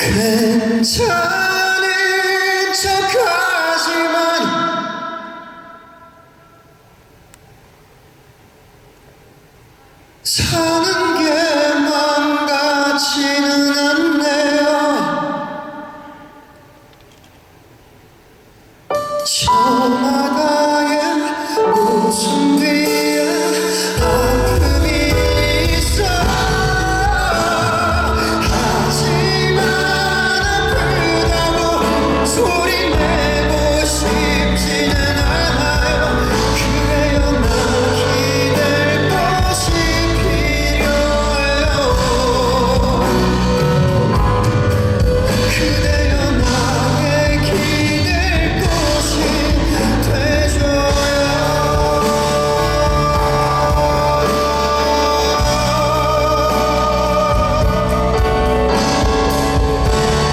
괜찮은 척하지만 사는 게 망가지는 않네요. 전화가에 무슨